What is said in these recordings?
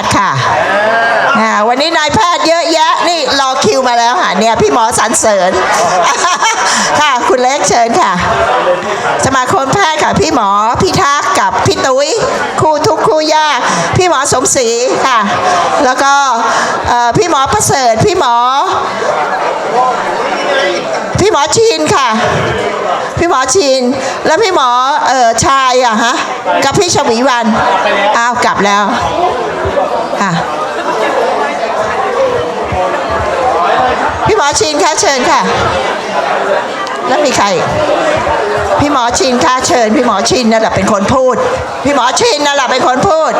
ทย์ค่ะอ่าวันนี้นายแพทย์เยอะแยะนี่รอคิวมาแล้วค่ะเนี่ยพี่หมอสรรเสริญ ค่ะคุณเล็กเชิญค่ะ สมาคมแพทย์ค่ะพี่หมอพี่ทักษ์กับพี่ตุ้ยคู่ทุกข์คู่ยากพี่หมอสมศรีค่ะ แล้วก็เอ่อพี่หมอประเสริฐพี่หมอ พี่หมอชีนค่ะ พี่หมอชีนแล้วพี่หมอเอ่อชายอะฮะ กับพี่ชวีวันอ้าวกลับแล้วอะพี่หมอชีนคะเชิญค่ะ แล้วมีใคร พี่หมอชินคะเชิญ พี่หมอชินนั่นแหละเป็นคนพูด พี่หมอชินนั่นแหละเป็นคนพูด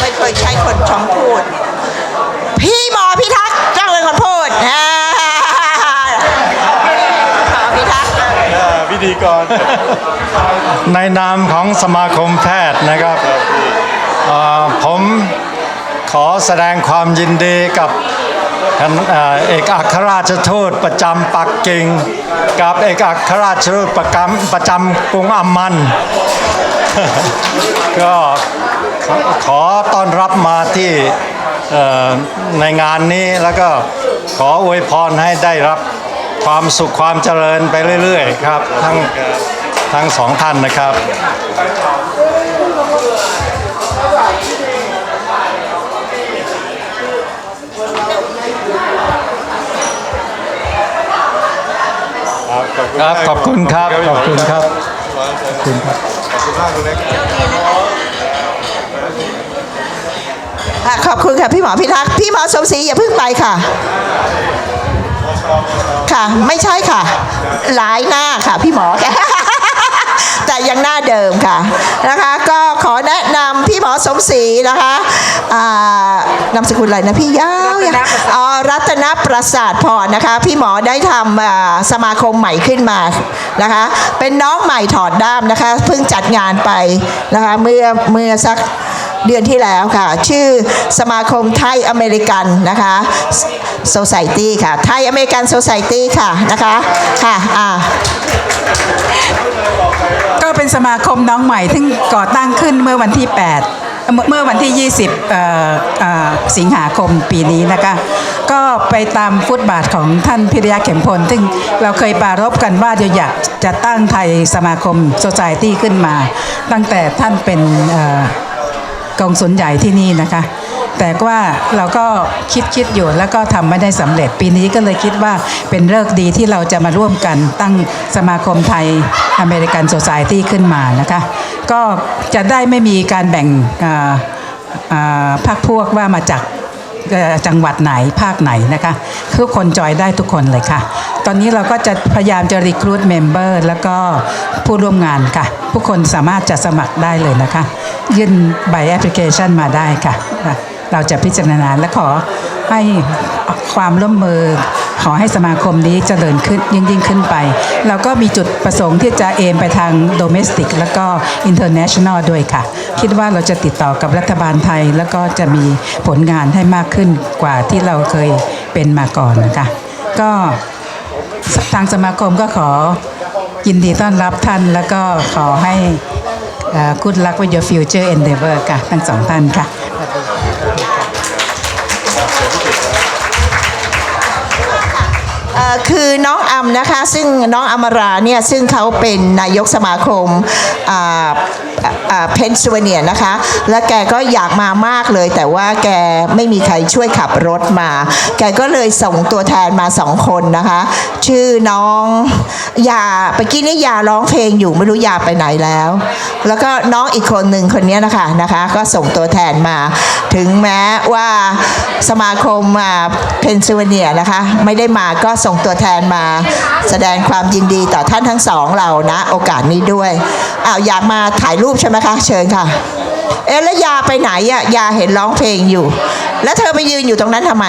ไม่เคยใช้คนชมพูด พี่หมอ พิธีกรในนามของสมาคมแพทย์นะครับผมขอแสดงความยินดีกับเอกอัครราชทูตประจำปักกิ่ง กับเอกอัครราชทูตประจำประจำกรุงอัมมัน ก็ขอต้อนรับมาที่ในงานนี้แล้วก็ขออวยพรให้ได้รับ ความสุขความเจริญไปเรื่อยๆครับ ทั้งทั้งสองท่านนะครับ ครับขอบคุณครับขอบคุณครับขอบคุณครับขอบคุณมากคุณเล็กอะขอบคุณค่ะพี่หมอพิทักษ์พี่หมอสมศรีอย่าเพิ่งไปค่ะ ค่ะไม่ใช่ค่ะ หลายหน้าค่ะพี่หมอแต่ยังหน้าเดิมค่ะนะคะ ก็ขอแนะนำพี่หมอสมศรีนะคะอ่านามสกุลอะไรนะพี่ยาวๆอ๋อรัตนประสาทพรนะคะ พี่หมอได้ทำอ่าสมาคมใหม่ขึ้นมานะคะ เป็นน้องใหม่ถอดด้ามนะคะเพิ่งจัดงานไปนะคะเมื่อเมื่อสัก เดือนที่แล้วค่ะ ชื่อสมาคมไทยอเมริกันนะคะ Society ค่ะ ไทยอเมริกัน Society ค่ะนะคะค่ะอ่าก็เป็นสมาคมน้องใหม่ที่ก่อตั้งขึ้นเมื่อวันที่ 8เมื่อเมื่อวันที่ 20เอ่อเอ่อสิงหาคมปีนี้นะคะ ก็ไปตามฟุตบาทของท่านพิริยะเข็มพล ซึ่งเราเคยปรารบกันว่าจะอยากจะตั้งไทยสมาคมโซ c i ตี้ขึ้นมา ตั้งแต่ท่านเป็น กองสุนใหญ่ที่นี่นะคะ แต่ว่าเราก็คิดคิดอยู่แล้วก็ทำไม่ได้สำเร็จปีนี้ก็เลยคิดว่าเป็นเลิกดีที่เราจะมาร่วมกันตั้งสมาคมไทยอเมริกันโซซายตี้ขึ้นมานะคะ ก็จะได้ไม่มีการแบ่งพรรคพวกว่ามาจาก จังหวัดไหนภาคไหนนะคะ ทุกคนจอยได้ทุกคนเลยค่ะ ตอนนี้เราก็จะพยายามจะรีครูดเมมเบอร์แล้วก็ผู้ร่วมงานค่ะ ผู้คนสามารถจะสมัครได้เลยนะคะ ยื่นใบแอปพลิเคชันมาได้ค่ะ เราจะพิจารณาและขอให้ความร่วมมือ ขอให้สมาคมนี้เจริญขึ้นยิ่งยิ่งขึ้นไปเราก็มีจุดประสงค์ที่จะเอมไปทางโดเมสติกแล้วก็ international ด้วยค่ะ คิดว่าเราจะติดต่อกับรัฐบาลไทย แล้วก็จะมีผลงานให้มากขึ้นกว่าที่เราเคยเป็นมาก่อนนะคะก็ทางสมาคมก็ขอยินดีต้อนรับท่าน แล้วก็ขอให้เอ่อ good luck with your future endeavor ค่ะ ทั้งสองท่านค่ะ คือน้องอัมนะคะซึ่งน้องอมราเนี่ยซึ่งเขาเป็นนายกสมาคมเพนซิลเวเนียนะคะ และแกก็อยากมามากเลย แต่ว่าแกไม่มีใครช่วยขับรถมา แกก็เลยส่งตัวแทนมาสองคนนะคะ ชื่อน้องยาเมื่อกี้นี่ยาร้องเพลงอยู่ไม่รู้ยาไปไหนแล้ว แล้วก็น้องอีกคนหนึ่งคนนี้นะคะนะคะ ก็ส่งตัวแทนมา ถึงแม้ว่าสมาคมเพนซิลเวเนียนะคะ ไม่ได้มาก็ส่งตัวแทนมา แสดงความยินดีต่อท่านทั้งสองเรานะ โอกาสนี้ด้วยอ้าวอยากมาถ่ายรูปใช่ไหมคะ เชิญค่ะ เอ๊ะแล้วยาไปไหนอะยาเห็นร้องเพลงอยู่ แล้วเธอไปยืนอยู่ตรงนั้นทำไม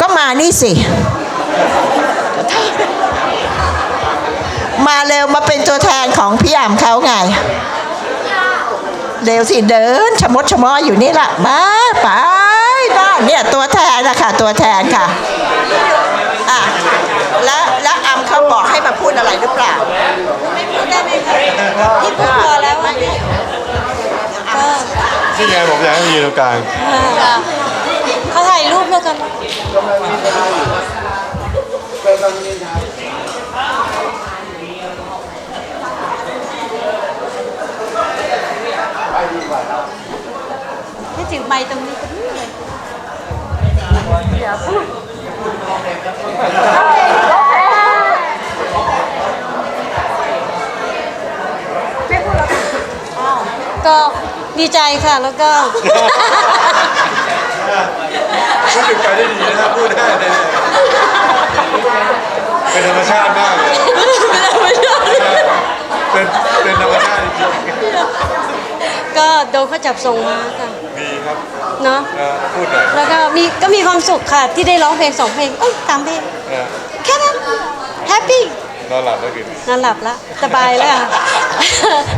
ก็มานี่สิ มาเร็วมาเป็นตัวแทนของพี่อ่ำเขาไงเร็วสิเดินชะมดชะมออยู่นี่ละมาไปได้เนี่ยตัวแทนนะคะตัวแทนค่ะ อะแล้วแล้วอัมเขาบอกให้มาพูดอะไรหรือเปล่าไม่พูดได้ไหมคะที่พูดพอแล้วนี่ไงผมอยากให้มายืนตรงกลางเขาถ่ายรูปแล้วกันให้ถือไม้ตรงนี้ตรงนี้เลยอย่าพูดอ้าว ก็ดีใจค่ะแล้วก็ พูดถึงไปได้ดีนะครับพูดได้เลยเป็นธรรมชาติมากเลยเป็นเป็นธรรมชาติจริงก็โดนเขาจับส่งมาค่ะ ๆดีครับ เนาะเออพูดหน่อยแล้วก็มีก็มีความสุขค่ะที่ได้ร้องเพลงสองเพลงเอ้ยสามเพลงเออแค่นั้นแฮปปี้นอนหลับแล้วกิน นอนหลับละสบายแล้วค่ะ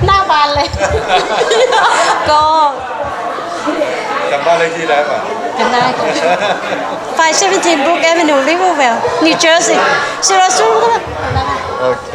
หน้าบานเลย ก็จำบ้านเลขที่ได้ป่ะจำได้ค่ะ 517 Brook Avenue Rivervale New Jersey 0 0โอเค